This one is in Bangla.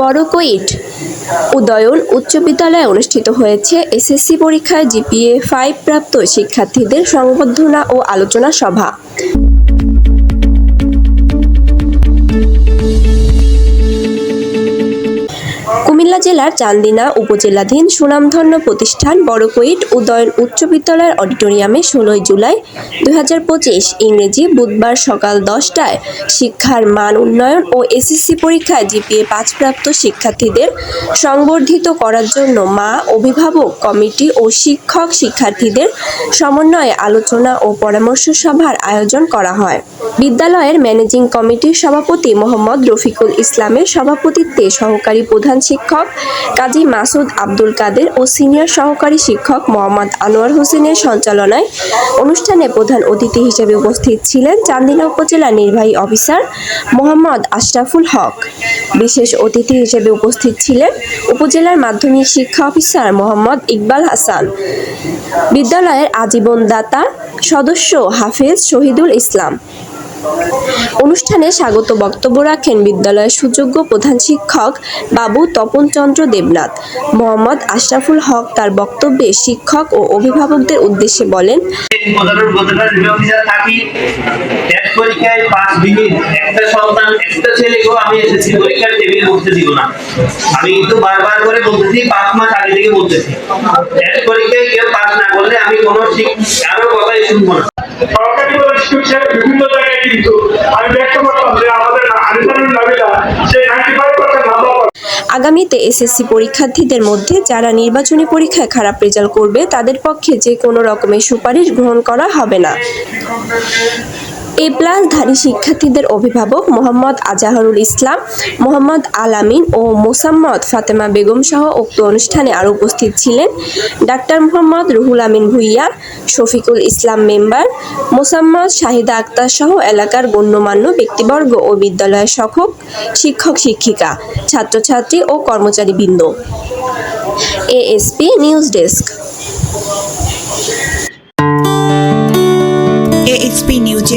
বড়কুইট উদয়ন উচ্চ বিদ্যালয়ে অনুষ্ঠিত হয়েছে এসএসসি পরীক্ষায় জিপিএ ফাইভ প্রাপ্ত শিক্ষার্থীদের সংবর্ধনা ও আলোচনা সভা। কুমিল্লা জেলার চান্দিনা উপজেলাধীন সুনামধন্য প্রতিষ্ঠান বড়কুইট উদয়ন উচ্চ বিদ্যালয়ের অডিটোরিয়ামে ষোলোই জুলাই দু হাজার পঁচিশ ইংরেজি বুধবার সকাল দশটায় শিক্ষার মান উন্নয়ন ও এসএসসি পরীক্ষায় জিপিএ পাঁচপ্রাপ্ত শিক্ষার্থীদের সংবর্ধিত করার জন্য মা, অভিভাবক, কমিটি ও শিক্ষক শিক্ষার্থীদের সমন্বয়ে আলোচনা ও পরামর্শ সভার আয়োজন করা হয়। বিদ্যালয়ের ম্যানেজিং কমিটির সভাপতি মোহাম্মদ রফিকুল ইসলামের সভাপতিত্বে সহকারী প্রধান শিক্ষক কাজী মাসুদ আব্দুল কাদের ও সিনিয়র সহকারী শিক্ষক মোহাম্মদ আনোয়ার হোসেনের সঞ্চালনায় অনুষ্ঠানে প্রধান অতিথি হিসেবে উপস্থিত ছিলেন চান্দিনা উপজেলা নির্বাহী অফিসার মোহাম্মদ আশরাফুল হক। বিশেষ অতিথি হিসেবে উপস্থিত ছিলেন উপজেলার মাধ্যমিক শিক্ষা অফিসার মোহাম্মদ ইকবাল হাসান, বিদ্যালয়ের আজীবন দাতা সদস্য হাফেজ শহীদুল ইসলাম অনুষ্ঠানে স্বাগত বক্তব্য রাখেন বিদ্যালয়ের সুযোগ্য প্রধান শিক্ষক বাবু তপন চন্দ্র দেবনাথ। মোহাম্মদ আশরাফুল হক তার বক্তব্যে শিক্ষক ও অভিভাবকদের উদ্দেশ্যে বলেন প্রধানের প্রধানের অফিসার থাকি। টেস্ট পরীক্ষায় পাঁচ মিনিট একটা সন্তান একটা ছেলেকেও আমি এসেছি পরীক্ষার টেবিলে বসতে দিব না। আমি কিন্তু বারবার করে বলতেছি পাঁচ মাস আগে থেকে বলতেছি। টেস্ট পরীক্ষায় কেউ পাস না করলে আমি কোনো শিক- কথাই শুনব না। সরকারি বলে বিভিন্ন জায়গায় আগামীতে এসএসসি পরীক্ষার্থীদের মধ্যে যারা নির্বাচনী পরীক্ষায় খারাপ রেজাল্ট করবে, তাদের পক্ষে যে কোনো রকমের সুপারিশ গ্রহণ করা হবে না। এ প্লাসধারী শিক্ষার্থীদের অভিভাবক মোহাম্মদ আজাহরুল ইসলাম, মোহাম্মদ আলামিন ও মোসাম্মদ ফাতেমা বেগম সহ উক্ত অনুষ্ঠানে আরও উপস্থিত ছিলেন ডাক্তার মোহাম্মদ রুহুল আমিন ভুইয়া, শফিকুল ইসলাম মেম্বার, মোসাম্মদ শাহিদা আক্তার সহ এলাকার গণ্যমান্য ব্যক্তিবর্গ ও বিদ্যালয়ের শিক্ষক শিক্ষক শিক্ষিকা, ছাত্রছাত্রী ও কর্মচারীবৃন্দ। ASP news desk.